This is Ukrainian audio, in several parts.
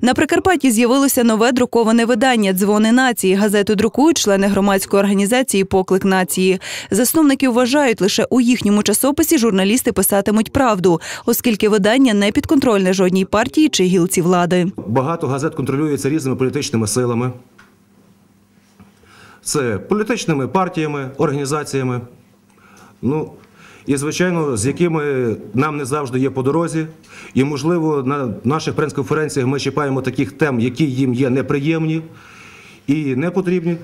На Прикарпатті з'явилося нове друковане видання Дзвони нації. Газету друкують члени громадської організації Поклик нації. Засновники вважають, лише у їхньому часописі журналісти писатимуть правду, оскільки видання не підконтрольне жодній партії чи гілці влади. Багато газет контролюється різними політичними силами. Це політичними партіями, організаціями. Ну, і, звичайно, з якими нам не завжди є по дорозі. І, можливо, на наших прес-конференціях ми чіпаємо таких тем, які їм є неприємні і не потрібні.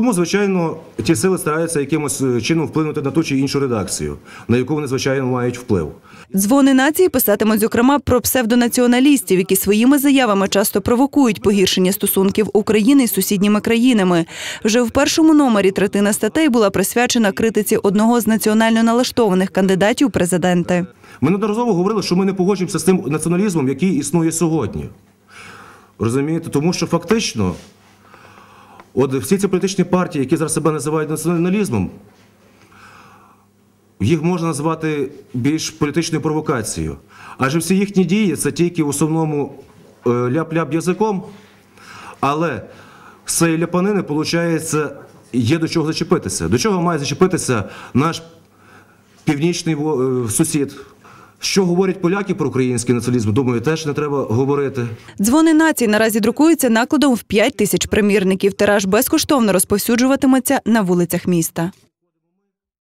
Тому, звичайно, ті сили стараються якимось е, чином вплинути на ту чи іншу редакцію, на яку вони, звичайно, мають вплив. Дзвони нації писатимуть зокрема про псевдонаціоналістів, які своїми заявами часто провокують погіршення стосунків України із сусідніми країнами. Вже в першому номері третина статей була присвячена критиці одного з національно налаштованих кандидатів у президенти. Ми неодноразово говорили, що ми не погоджуємося з тим націоналізмом, який існує сьогодні. Розумієте? Тому що фактично, от всі ці політичні партії, які зараз себе називають націоналізмом, їх можна назвати більш політичною провокацією. Адже всі їхні дії це тільки в основному е, ляп-ляп язиком, але з цієї ляпанини, виходить, є до чого зачепитися. До чого має зачепитися наш північний е, сусід. Що говорять поляки про український націоналізм, думаю, теж не треба говорити. Дзвони нації наразі друкуються накладом в 5 тисяч примірників. Тираж безкоштовно розповсюджуватиметься на вулицях міста.